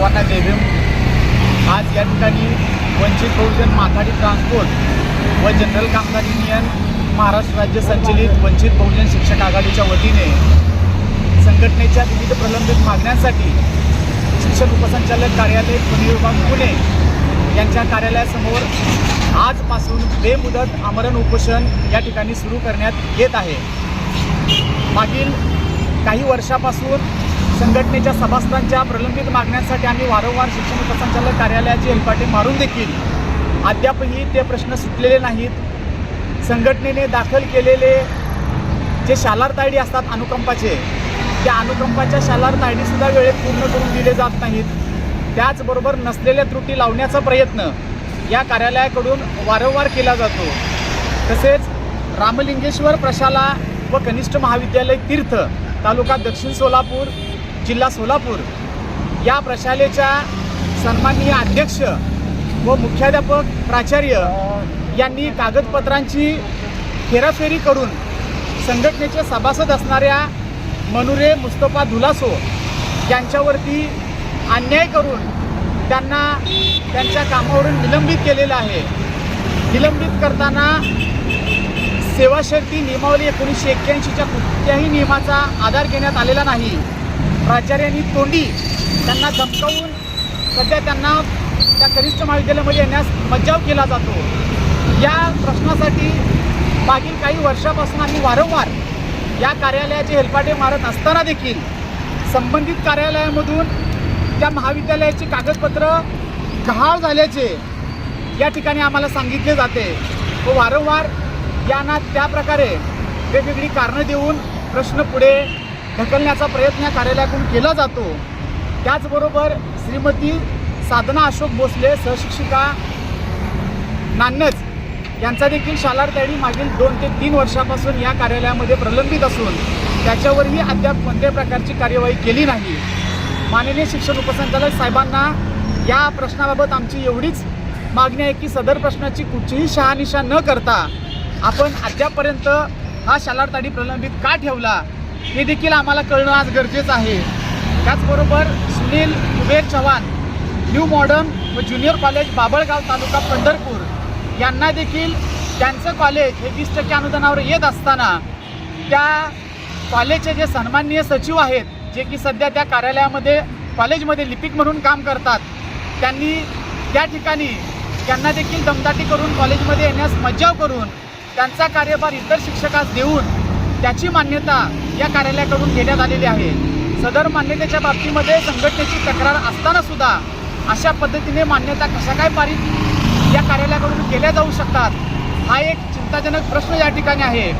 सर्वांना जय भीम आज या ठिकाणी वंचित बहुजन माथाडी ट्रान्सपोर्ट व जनरल कामगार युनियन महाराष्ट्र राज्य संचलित वंचित बहुजन शिक्षक आघाडीच्या वतीने संघटनेच्या विविध प्रलंबित मागण्यांसाठी शिक्षण उपसंचालक कार्यालय पुणे विभाग पुणे यांच्या कार्यालयासमोर आजपासून बेमुदत आमरण उपोषण या ठिकाणी सुरू करण्यात येत आहे. मागील काही वर्षापासून संघटनेच्या सभासदांच्या प्रलंबित मागण्यांसाठी आम्ही वारंवार शिक्षण उपसंचालक कार्यालयाची हेलपाटे मारून देखील अद्यापही ते प्रश्न सुटलेले नाहीत. संघटनेने दाखल केलेले जे शालार तायडी असतात अनुकंपाचे त्या अनुकंपाच्या शालार तायडीसुद्धा वेळेत पूर्ण करून दिले जात नाहीत. त्याचबरोबर नसलेल्या त्रुटी लावण्याचा प्रयत्न या कार्यालयाकडून वारंवार केला जातो. तसेच रामलिंगेश्वर प्रशाला व कनिष्ठ महाविद्यालय तीर्थ तालुका दक्षिण सोलापूर जिल्हा सोलापूर या प्रशालेच्या सन्माननीय अध्यक्ष व मुख्याध्यापक प्राचार्य यांनी कागदपत्रांची फेराफेरी करून संघटनेचे सभासद असणाऱ्या मनुरे मुस्तफा धुलासो यांच्यावरती अन्याय करून त्यांना त्यांच्या कामावरून निलंबित केलेलं आहे. निलंबित करताना सेवाशर्ती नियमावली एकोणीसशे एक्क्याऐंशीच्या कुठल्याही नियमाचा आधार घेण्यात आलेला नाही. प्राचार्यांनी तोंडी त्यांना धमकावून सध्या त्यांना त्या कनिष्ठ महाविद्यालयामध्ये येण्यास मज्जाव केला जातो. या प्रश्नासाठी मागील काही वर्षापासून आम्ही वारंवार या कार्यालयाचे हेलपाटे मारत असताना देखील संबंधित कार्यालयामधून त्या महाविद्यालयाची कागदपत्र गहाळ झाल्याचे या ठिकाणी आम्हाला सांगितले जाते. व वारंवार यांना त्या प्रकारे वेगवेगळी कारणं देऊन प्रश्न पुढे ढकलण्याचा प्रयत्न या कार्यालयाकडून केला जातो. त्याचबरोबर श्रीमती साधना अशोक भोसले सहशिक्षिका नान्नच यांचा देखील शालार तयारी मागील दोन ते तीन वर्षापासून या कार्यालयामध्ये प्रलंबित असून त्याच्यावरही अद्याप कोणत्याही प्रकारची कार्यवाही केली नाही. माननीय शिक्षण उपसंचालक साहेबांना या प्रश्नाबाबत आमची एवढीच मागणी आहे की सदर प्रश्नाची कुठचीही शहानिशा न करता आपण अद्यापपर्यंत हा शालार ताडी प्रलंबित का ठेवला? हे देखील आम्हाला कळणं आज गरजेचं आहे. त्याचबरोबर सुनील कुबेर चव्हाण न्यू मॉडर्न व ज्युनियर कॉलेज बाबळगाव तालुका पंढरपूर यांना देखील त्यांचं कॉलेज हे वीस टक्के अनुदानावर येत असताना त्या कॉलेजचे जे सन्माननीय सचिव आहेत जे की सध्या त्या कार्यालयामध्ये कॉलेजमध्ये लिपिक म्हणून काम करतात त्यांनी त्या ठिकाणी त्यांना देखील दमदाटी करून कॉलेजमध्ये येण्यास मज्जाव करून त्यांचा कार्यभार इतर शिक्षकास देऊन त्याची मान्यता या कार्यालयाकडून घेण्यात आलेली आहे. सदर मान्यतेच्या बाबतीमध्ये संघटनेची तक्रार असताना सुद्धा अशा पद्धतीने मान्यता कशा काय पारित या कार्यालयाकडून केल्या जाऊ शकतात हा एक चिंताजनक प्रश्न या ठिकाणी आहे.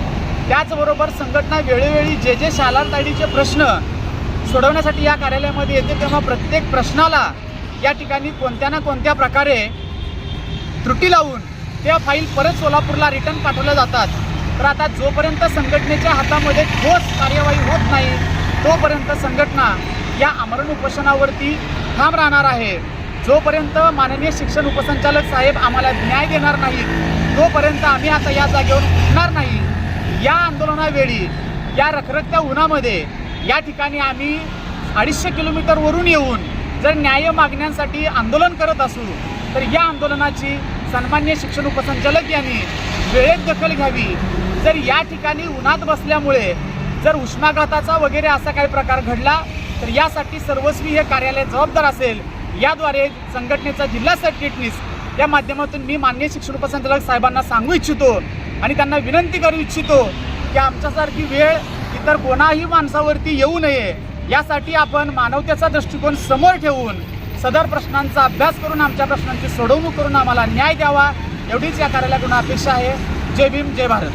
त्याचबरोबर संघटना वेळोवेळी जे जे शालार ताडीचे प्रश्न सोडवण्यासाठी या कार्यालयामध्ये येते तेव्हा प्रत्येक प्रश्नाला या ठिकाणी कोणत्या ना कोणत्या प्रकारे त्रुटी लावून त्या फाईल परत सोलापूरला रिटर्न पाठवल्या जातात. तर आता जोपर्यंत संघटनेच्या हातामध्ये ठोस कार्यवाही होत नाही तोपर्यंत संघटना या आमरण उपोषणावरती ठाम राहणार आहे. जोपर्यंत माननीय शिक्षण उपसंचालक साहेब आम्हाला न्याय देणार नाहीत तोपर्यंत आम्ही आता या जागेवर उठणार नाही. या आंदोलनावेळी या रखरखत्या उन्हामध्ये या ठिकाणी आम्ही अडीचशे किलोमीटरवरून येऊन जर न्याय मागण्यांसाठी आंदोलन करत असू तर या आंदोलनाची सन्मान्य शिक्षण उपसंचालक यांनी वेळेत दखल घ्यावी. जर या ठिकाणी उन्हात बसल्यामुळे जर उष्माघाताचा वगैरे असा काही प्रकार घडला तर यासाठी सर्वस्वी हे कार्यालय जबाबदार असेल. याद्वारे संघटनेचा जिल्हा सरचिटणीस या माध्यमातून मी मान्य शिक्षण उपसंचालक साहेबांना सांगू इच्छितो आणि त्यांना विनंती करू इच्छितो की आमच्यासारखी वेळ इतर कोणाही माणसावरती येऊ नये. यासाठी आपण मानवतेचा दृष्टिकोन समोर ठेवून सदर प्रश्नांचा अभ्यास करून आमच्या प्रश्नांची सोडवणूक करून आम्हाला न्याय द्यावा एवढीच या कार्यालयाकडून अपेक्षा आहे. जय भीम जय भारत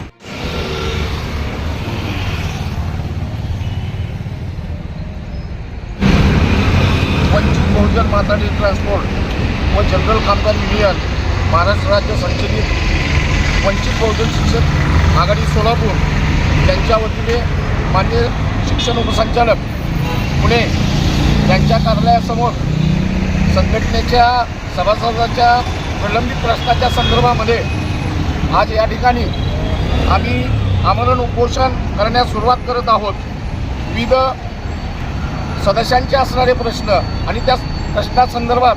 वंचित बहुजन माथाडी ट्रान्सपोर्ट व जनरल कामगार युनियन महाराष्ट्र राज्य संचलित वंचित बहुजन शिक्षक आघाडी सोलापूर यांच्या वतीने मान्य शिक्षण उपसंचालक पुणे यांच्या कार्यालयासमोर संघटनेच्या सभासदाच्या प्रलंबित प्रश्नाच्या संदर्भामध्ये आज या ठिकाणी आम्ही आमरण उपोषण करण्यास सुरुवात करत आहोत. विविध सदस्यांचे असणारे प्रश्न आणि त्या प्रश्नासंदर्भात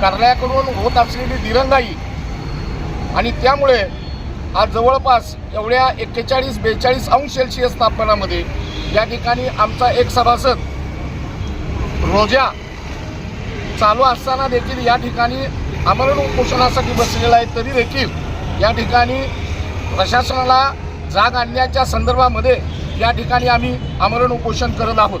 कार्यालयाकडून होत असलेली दिरंगाई. आणि त्यामुळे आज जवळपास एवढ्या एक्केचाळीस बेचाळीस अंश सेल्सिअस तापमानामध्ये या ठिकाणी आमचा एक सभासद रोजा चालू असताना देखील या ठिकाणी आमरण उपोषणासाठी बसलेला आहे तरी देखील या ठिकाणी प्रशासनाला जाग आणण्याच्या संदर्भामध्ये या ठिकाणी आम्ही आमरण उपोषण करत आहोत.